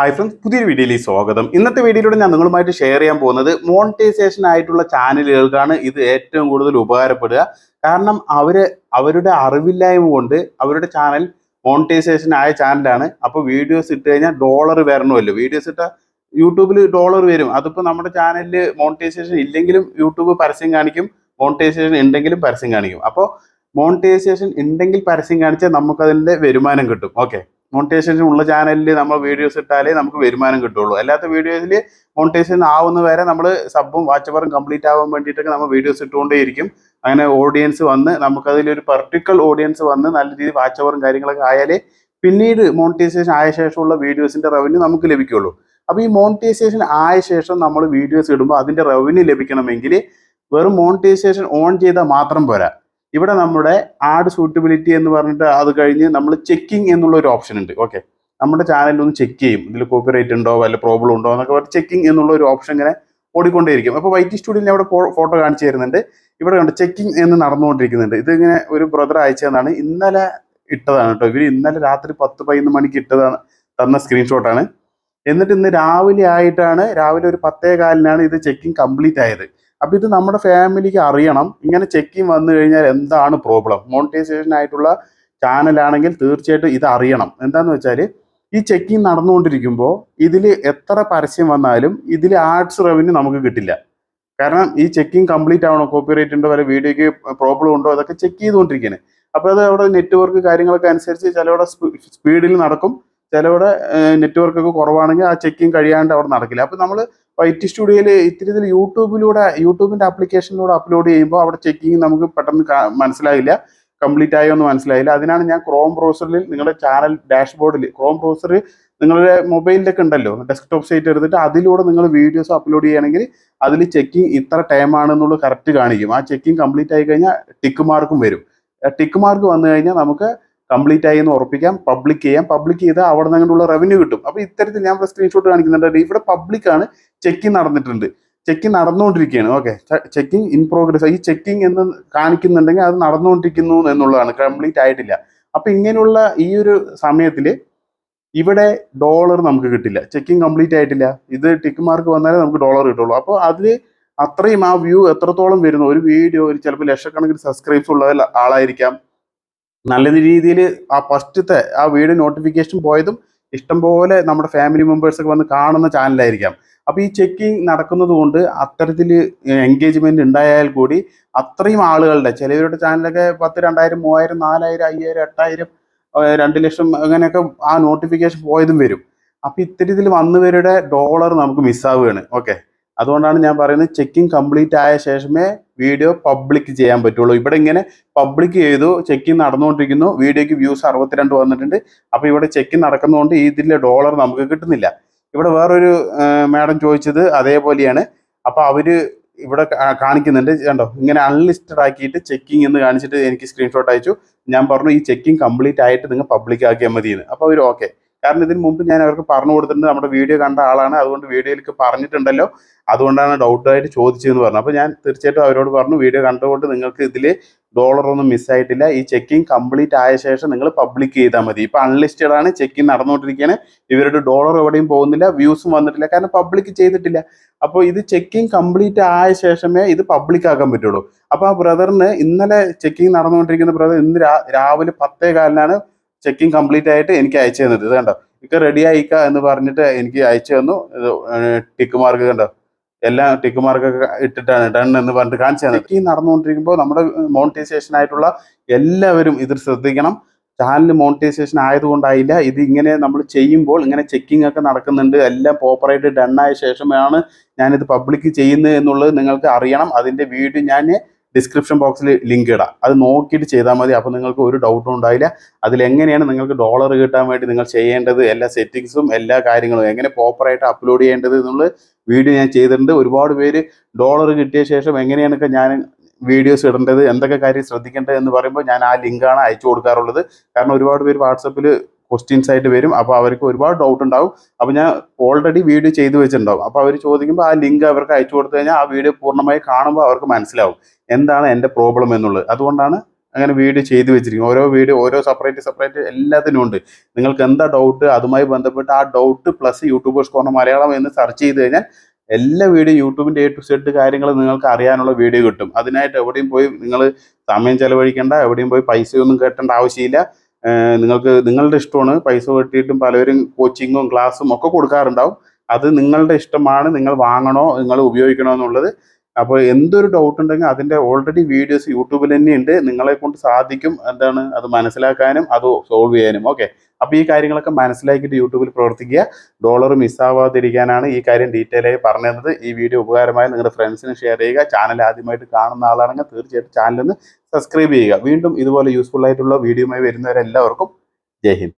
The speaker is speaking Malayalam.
ഹായ് ഫ്രണ്ട്സ് പുതിയൊരു വീഡിയോയിലേക്ക് സ്വാഗതം. ഇന്നത്തെ വീഡിയോയിലൂടെ ഞാൻ നിങ്ങളുമായിട്ട് ഷെയർ ചെയ്യാൻ പോകുന്നത് മോണിറ്റൈസേഷൻ ആയിട്ടുള്ള ചാനലുകൾക്കാണ് ഇത് ഏറ്റവും കൂടുതൽ ഉപകാരപ്പെടുക. കാരണം അവർ അവരുടെ അറിവില്ലായ്മ കൊണ്ട് അവരുടെ ചാനൽ മോണിറ്റൈസേഷൻ ആയ ചാനലാണ് അപ്പോൾ വീഡിയോസ് ഇട്ട് കഴിഞ്ഞാൽ ഡോളർ വരണമല്ലോ. വീഡിയോസ് ഇട്ട യൂട്യൂബിൽ ഡോളർ വരും. അതിപ്പോൾ നമ്മുടെ ചാനലിൽ മോണിറ്റൈസേഷൻ ഇല്ലെങ്കിലും യൂട്യൂബ് പരസ്യം കാണിക്കും. മോണിറ്റൈസേഷൻ ഉണ്ടെങ്കിലും പരസ്യം കാണിക്കും. അപ്പോൾ മോണിറ്റൈസേഷൻ ഉണ്ടെങ്കിൽ പരസ്യം കാണിച്ചാൽ നമുക്കതിന്റെ വരുമാനം കിട്ടും. ഓക്കെ മോണിറ്റൈസേഷൻ ഉള്ള ചാനലിൽ നമ്മൾ വീഡിയോസ് ഇട്ടാലേ നമുക്ക് വരുമാനം കിട്ടുള്ളൂ. അല്ലാത്ത വീഡിയോസിൽ മോണിറ്റൈസേഷൻ ആവുന്ന വരെ നമ്മൾ സബും വാച്ചവറും കംപ്ലീറ്റ് ആവാൻ വേണ്ടിയിട്ടൊക്കെ നമ്മൾ വീഡിയോസ് ഇട്ടുകൊണ്ടേയിരിക്കും. അങ്ങനെ ഓഡിയൻസ് വന്ന് നമുക്കതിലൊരു പെർട്ടിക്കുലർ ഓഡിയൻസ് വന്ന് നല്ല രീതിയിൽ വാച്ചവറും കാര്യങ്ങളൊക്കെ ആയാലേ പിന്നീട് മോണിറ്റൈസേഷൻ ആയ ശേഷമുള്ള വീഡിയോസിന്റെ റവന്യൂ നമുക്ക് ലഭിക്കുള്ളൂ. അപ്പോൾ ഈ മോണിറ്റൈസേഷൻ ആയ ശേഷം നമ്മൾ വീഡിയോസ് ഇടുമ്പോൾ അതിന്റെ റവന്യൂ ലഭിക്കണമെങ്കിൽ വെറും മോണിറ്റൈസേഷൻ ഓൺ ചെയ്താൽ മാത്രം പോരാ. ഇവിടെ നമ്മുടെ ആഡ് സൂട്ടബിലിറ്റി എന്ന് പറഞ്ഞിട്ട് അത് കഴിഞ്ഞ് നമ്മൾ ചെക്കിംഗ് എന്നുള്ള ഒരു ഓപ്ഷൻ ഉണ്ട്. ഓക്കെ നമ്മുടെ ചാനലിൽ ഒന്ന് ചെക്ക് ചെയ്യും. ഇതിൽ കോപ്പി കോപ്പിറൈറ്റ് ഉണ്ടോ? വല്ല പ്രോബ്ലം ഉണ്ടോ? എന്നൊക്കെ പറഞ്ഞ് ചെക്കിംഗ് എന്നുള്ള ഒരു ഓപ്ഷൻ ഇങ്ങനെ ഓടിക്കൊണ്ടേയിരിക്കും. അപ്പോൾ വൈറ്റി സ്റ്റുഡിയോയിൽ അവിടെ ഫോട്ടോ കാണിച്ചു തരുന്നുണ്ട്. ഇവിടെ കണ്ട് ചെക്കിംഗ് എന്ന് നടന്നുകൊണ്ടിരിക്കുന്നുണ്ട്. ഇത് ഇങ്ങനെ ഒരു ബ്രദർ അയച്ചതെന്നാണ് ഇന്നലെ ഇട്ടതാണ് കേട്ടോ ഇവർ ഇന്നലെ രാത്രി പത്ത് പതിനൊന്ന് മണിക്ക് ഇട്ടതാണ് തന്ന സ്ക്രീൻഷോട്ടാണ് എന്നിട്ട് ഇന്ന് രാവിലെ ആയിട്ടാണ് രാവിലെ ഒരു പത്തേ കാലിനാണ് ഇത് ചെക്കിംഗ് കംപ്ലീറ്റ് ആയത്. അപ്പൊ ഇത് നമ്മുടെ ഫാമിലിക്ക് അറിയണം. ഇങ്ങനെ ചെക്കിങ് വന്നു കഴിഞ്ഞാൽ എന്താണ് പ്രോബ്ലം മോണിറ്റൈസേഷൻ ആയിട്ടുള്ള ചാനലാണെങ്കിൽ തീർച്ചയായിട്ടും ഇത് അറിയണം. എന്താന്ന് വെച്ചാൽ ഈ ചെക്കിങ് നടന്നുകൊണ്ടിരിക്കുമ്പോൾ ഇതിൽ എത്ര പരസ്യം വന്നാലും ഇതിൽ ആർട്സ് റവന്യൂ നമുക്ക് കിട്ടില്ല. കാരണം ഈ ചെക്കിങ് കംപ്ലീറ്റ് ആവണോ കോപ്പിറൈറ്റ് ഉണ്ടോ വല്ല വീഡിയോയ്ക്ക് പ്രോബ്ലം ഉണ്ടോ അതൊക്കെ ചെക്ക് ചെയ്തുകൊണ്ടിരിക്കുന്നത് അപ്പോൾ അത് അവിടെ നെറ്റ്വർക്ക് കാര്യങ്ങളൊക്കെ അനുസരിച്ച് ചിലവിടെ സ്പീഡിൽ നടക്കും. ചിലവിടെ നെറ്റ്വർക്ക് ഒക്കെ കുറവാണെങ്കിൽ ആ ചെക്കിങ് കഴിയാണ്ട് അവിടെ നടക്കില്ല. അപ്പോൾ നമ്മൾ വൈറ്റ് സ്റ്റുഡിയോയിൽ ഇതിൽ യൂട്യൂബിലൂടെ യൂട്യൂബിന്റെ ആപ്ലിക്കേഷനിലൂടെ അപ്ലോഡ് ചെയ്യുമ്പോൾ അവിടെ ചെക്കിങ് നമുക്ക് പെട്ടെന്ന് മനസ്സിലായില്ല. കംപ്ലീറ്റ് ആയോ എന്ന് മനസ്സിലായില്ല. അതിനാണ് ഞാൻ ക്രോം ബ്രൗസറിൽ നിങ്ങളുടെ ചാനൽ ഡാഷ്ബോർഡിൽ ക്രോം ബ്രൗസർ നിങ്ങളുടെ മൊബൈലിലൊക്കെ ഉണ്ടല്ലോ ഡെസ്ക്ടോപ്പ് സൈറ്റ് എടുത്തിട്ട് അതിലൂടെ നിങ്ങൾ വീഡിയോസ് അപ്ലോഡ് ചെയ്യുകയാണെങ്കിൽ അതിൽ ചെക്കിങ് ഇത്ര ടൈം ആണെന്നുള്ളത് കറക്റ്റ് കാണിക്കും. ആ ചെക്കിങ് കംപ്ലീറ്റ് ആയി കഴിഞ്ഞാൽ ടിക്ക് മാർക്കും വരും. ടിക്ക് മാർക്ക് വന്നു കഴിഞ്ഞാൽ നമുക്ക് കംപ്ലീറ്റ് ആയി എന്ന് ഉറപ്പിക്കാം. പബ്ലിക് ചെയ്യാം. പബ്ലിക് ചെയ്താൽ അവിടെ നിന്നുള്ള റവന്യൂ കിട്ടും. അപ്പോൾ ഇത്തരത്തിൽ ഞാൻ സ്ക്രീൻഷോട്ട് കാണിക്കുന്നുണ്ട്. ഇവിടെ പബ്ലിക് ആണ് ചെക്കിംഗ് നടന്നിട്ടുണ്ട്. ചെക്കിംഗ് നടന്നുകൊണ്ടിരിക്കുകയാണ്. ഓക്കെ ചെക്കിംഗ് ഇൻ പ്രോഗ്രസ് ഈ ചെക്കിംഗ് എന്ന് കാണിക്കുന്നുണ്ടെങ്കിൽ അത് നടന്നുകൊണ്ടിരിക്കുന്നു എന്നുള്ളതാണ്. കംപ്ലീറ്റ് ആയിട്ടില്ല. അപ്പൊ ഇങ്ങനെയുള്ള ഈ ഒരു സമയത്തിൽ ഇവിടെ ഡോളർ നമുക്ക് കിട്ടില്ല. ചെക്കിംഗ് കംപ്ലീറ്റ് ആയിട്ടില്ല. ഇത് ടിക്ക് മാർക്ക് വന്നാലേ നമുക്ക് ഡോളർ കിട്ടുള്ളൂ. അപ്പോൾ അതിൽ അത്രയും ആ വ്യൂ എത്രത്തോളം വരുന്നു? ഒരു വീഡിയോ ഒരു ചിലപ്പോൾ ലക്ഷക്കണക്കിന് സബ്സ്ക്രൈബ്സ് ഉള്ള ആളായിരിക്കാം. നല്ല രീതിയിൽ ആ ഫസ്റ്റത്തെ ആ വീഡിയോ നോട്ടിഫിക്കേഷൻ പോയതും ഇഷ്ടംപോലെ നമ്മുടെ ഫാമിലി മെമ്പേഴ്സൊക്കെ വന്ന് കാണുന്ന ചാനലായിരിക്കാം അപ്പോൾ ഈ ചെക്കിങ് നടക്കുന്നത് കൊണ്ട് അത്തരത്തിൽ എൻഗേജ്മെന്റ് ഉണ്ടായാൽ കൂടി അത്രയും ആളുകളുടെ ചിലവരുടെ ചാനലൊക്കെ പത്ത് രണ്ടായിരം മൂവായിരം നാലായിരം അയ്യായിരം എട്ടായിരം രണ്ട് ലക്ഷം അങ്ങനെയൊക്കെ ആ നോട്ടിഫിക്കേഷൻ പോയതും വരും. അപ്പോൾ ഇത്തരത്തിൽ വന്നവരുടെ ഡോളർ നമുക്ക് മിസ്സാവുകയാണ് ഓക്കെ അതുകൊണ്ടാണ് ഞാൻ പറയുന്നത് ചെക്കിങ് കംപ്ലീറ്റ് ആയ ശേഷമേ വീഡിയോ പബ്ലിക് ചെയ്യാൻ പറ്റുള്ളൂ. ഇവിടെ ഇങ്ങനെ പബ്ലിക് ചെയ്തു ചെക്കിങ് നടന്നുകൊണ്ടിരിക്കുന്നു. വീഡിയോക്ക് വ്യൂസ് അറുപത്തിരണ്ട് വന്നിട്ടുണ്ട്. അപ്പോൾ ഇവിടെ ചെക്കിങ് നടക്കുന്നതുകൊണ്ട് ഇതിലെ ഡോളർ നമുക്ക് കിട്ടുന്നില്ല. ഇവിടെ വേറൊരു മാഡം ചോദിച്ചത് അതേപോലെയാണ്. അപ്പോൾ അവർ ഇവിടെ കാണിക്കുന്നുണ്ട്. കണ്ടോ? ഇങ്ങനെ അൺലിസ്റ്റഡ് ആക്കിയിട്ട് ചെക്കിംഗ് എന്ന് കാണിച്ചിട്ട് എനിക്ക് സ്ക്രീൻഷോട്ട് അയച്ചു. ഞാൻ പറഞ്ഞു ഈ ചെക്കിംഗ് കംപ്ലീറ്റ് ആയിട്ട് നിങ്ങൾ പബ്ലിക് ആക്കിയാൽ മതി എന്ന് അപ്പോൾ അവർ ഓക്കെ കാരണം ഇതിന് മുമ്പ് ഞാൻ അവർക്ക് പറഞ്ഞു കൊടുത്തിട്ടുണ്ട് നമ്മുടെ വീഡിയോ കണ്ട ആളാണ് അതുകൊണ്ട് വീഡിയോയിലേക്ക് പറഞ്ഞിട്ടുണ്ടല്ലോ. അതുകൊണ്ടാണ് ഡൗട്ടായിട്ട് ചോദിച്ചതെന്ന് പറഞ്ഞു അപ്പോൾ ഞാൻ തീർച്ചയായിട്ടും അവരോട് പറഞ്ഞു വീഡിയോ കണ്ടുകൊണ്ട് നിങ്ങൾക്ക് ഇതിൽ ഡോളർ ഒന്നും മിസ്സായിട്ടില്ല ഈ ചെക്കിങ് കംപ്ലീറ്റ് ആയ ശേഷം നിങ്ങൾ പബ്ലിക് ചെയ്താൽ മതി. ഇപ്പൊ അൺലിസ്റ്റഡ് ആണ് ചെക്കിങ് നടന്നുകൊണ്ടിരിക്കുകയാണ്. ഇവരുടെ ഡോളർ എവിടെയും പോകുന്നില്ല വ്യൂസും വന്നിട്ടില്ല കാരണം പബ്ലിക് ചെയ്തിട്ടില്ല. അപ്പോൾ ഇത് ചെക്കിങ് കംപ്ലീറ്റ് ആയ ശേഷമേ ഇത് പബ്ലിക് ആക്കാൻ പറ്റുള്ളൂ. അപ്പോൾ ആ ബ്രദറിന് ഇന്നലെ ചെക്കിങ് നടന്നുകൊണ്ടിരിക്കുന്ന ബ്രദർ ഇന്ന് രാവിലെ പത്തേ കാലിനാണ് ചെക്കിംഗ് കംപ്ലീറ്റ് ആയിട്ട് എനിക്ക് അയച്ചു തന്നത് ഇത് കണ്ടോ? ഇക്ക റെഡി ആയിക്ക എന്ന് പറഞ്ഞിട്ട് എനിക്ക് അയച്ചു തന്നു. ടിക്ക് മാർക്ക് കണ്ടോ? എല്ലാം ടിക്ക് മാർക്കൊക്കെ ഇട്ടിട്ടാണ് ഡൺ എന്ന് പറഞ്ഞിട്ട് കാണിച്ചു തന്നത്. ഈ നടന്നുകൊണ്ടിരിക്കുമ്പോൾ നമ്മുടെ മോണിറ്റൈസേഷൻ ആയിട്ടുള്ള എല്ലാവരും ഇത് ശ്രദ്ധിക്കണം. ചാനൽ മോണിറ്റൈസേഷൻ ആയതുകൊണ്ടായില്ല. ഇത് ഇങ്ങനെ നമ്മൾ ചെയ്യുമ്പോൾ ഇങ്ങനെ ചെക്കിംഗ് ഒക്കെ നടക്കുന്നുണ്ട്. എല്ലാം പ്രോപ്പറായിട്ട് ഡൺ ആയ ശേഷമാണ് ഞാനിത് പബ്ലിക് ചെയ്യുന്നത് എന്നുള്ളത് നിങ്ങൾക്ക് അറിയണം. അതിന്റെ വീഡിയോ ഞാൻ ഡിസ്ക്രിപ്ഷൻ ബോക്സിൽ ലിങ്ക് ഇടാം. അത് നോക്കിയിട്ട് ചെയ്താൽ മതി. അപ്പോൾ നിങ്ങൾക്ക് ഒരു ഡൗട്ടും ഉണ്ടായില്ല അതിലെങ്ങനെയാണ് നിങ്ങൾക്ക് ഡോളർ കിട്ടാൻ വേണ്ടി നിങ്ങൾ ചെയ്യേണ്ടത്? എല്ലാ സെറ്റിങ്സും എല്ലാ കാര്യങ്ങളും എങ്ങനെ പ്രോപ്പറായിട്ട് അപ്ലോഡ് ചെയ്യേണ്ടത് എന്നുള്ള വീഡിയോ ഞാൻ ചെയ്തിട്ടുണ്ട്. ഒരുപാട് പേര് ഡോളർ കിട്ടിയ ശേഷം എങ്ങനെയാണൊക്കെ ഞാൻ വീഡിയോസ് ഇടേണ്ടത് എന്തൊക്കെ കാര്യം ശ്രദ്ധിക്കേണ്ടത് എന്ന് പറയുമ്പോൾ ഞാൻ ആ ലിങ്കാണ് അയച്ചു കൊടുക്കാറുള്ളത്. കാരണം ഒരുപാട് പേര് വാട്സപ്പിൽ ക്വസ്റ്റ്യൻസ് ആയിട്ട് വരും. അപ്പോൾ അവർക്ക് ഒരുപാട് ഡൗട്ട് ഉണ്ടാവും. അപ്പോൾ ഞാൻ ഓൾറെഡി വീഡിയോ ചെയ്തു വെച്ചിട്ടുണ്ടാവും. അപ്പോൾ അവർ ചോദിക്കുമ്പോൾ ആ ലിങ്ക് അവർക്ക് അയച്ചു കൊടുത്തു കഴിഞ്ഞാൽ ആ വീഡിയോ പൂർണമായി കാണുമ്പോൾ അവർക്ക് മനസ്സിലാവും. എന്താണ് എന്റെ പ്രോബ്ലം എന്നുള്ളത്. അതുകൊണ്ടാണ് അങ്ങനെ വീഡിയോ ചെയ്തു വെച്ചിരിക്കും ഓരോ വീഡിയോ ഓരോ സെപ്പറേറ്റ് സെപ്പറേറ്റ് എല്ലാത്തിനും ഉണ്ട്. നിങ്ങൾക്ക് എന്താ ഡൗട്ട് അതുമായി ബന്ധപ്പെട്ട് ആ doubt plus YouTubers corner Malayalam എന്ന് സെർച്ച് ചെയ്ത് കഴിഞ്ഞാൽ എല്ലാ വീഡിയോ യൂട്യൂബിന്റെ എ ടു സെഡ് കാര്യങ്ങൾ നിങ്ങൾക്ക് അറിയാനുള്ള വീഡിയോ കിട്ടും. അതിനായിട്ട് എവിടെയും പോയി നിങ്ങൾ സമയം ചെലവഴിക്കേണ്ട എവിടെയും പോയി പൈസയൊന്നും കെട്ടേണ്ട ആവശ്യമില്ല. നിങ്ങൾക്ക് നിങ്ങളുടെ ഇഷ്ടമാണ്. പൈസ കെട്ടിയിട്ടും പലവരും കോച്ചിങ്ങും ക്ലാസ്സും ഒക്കെ കൊടുക്കാറുണ്ടാവും. അത് നിങ്ങളുടെ ഇഷ്ടമാണ്. നിങ്ങൾ വാങ്ങണോ? നിങ്ങൾ ഉപയോഗിക്കണോ എന്നുള്ളത് അപ്പോൾ എന്തൊരു ഡൗട്ട് ഉണ്ടെങ്കിൽ അതിന്റെ ഓൾറെഡി വീഡിയോസ് യൂട്യൂബിൽ തന്നെ ഉണ്ട്. നിങ്ങളെ കൊണ്ട് സാധിക്കും എന്താണ് അത് മനസ്സിലാക്കാനും അത് സോൾവ് ചെയ്യാനും. ഓക്കെ അപ്പോൾ ഈ കാര്യങ്ങളൊക്കെ മനസ്സിലാക്കിയിട്ട് യൂട്യൂബിൽ പ്രവർത്തിക്കുക. ഡോളർ മിസ്സാവാതിരിക്കാനാണ് ഈ കാര്യം ഡീറ്റെയിൽ ആയി പറഞ്ഞത്. ഈ വീഡിയോ ഉപകാരമായി നിങ്ങളുടെ ഫ്രണ്ട്സിന് ഷെയർ ചെയ്യുക. ചാനൽ ആദ്യമായിട്ട് കാണുന്ന ആളാണെങ്കിൽ തീർച്ചയായിട്ടും ചാനലിൽ നിന്ന് സബ്സ്ക്രൈബ് ചെയ്യുക. വീണ്ടും ഇതുപോലെ യൂസ്ഫുൾ ആയിട്ടുള്ള വീഡിയോയുമായി വരുന്നവരെല്ലാവർക്കും ജയ് ഹിന്ദ്.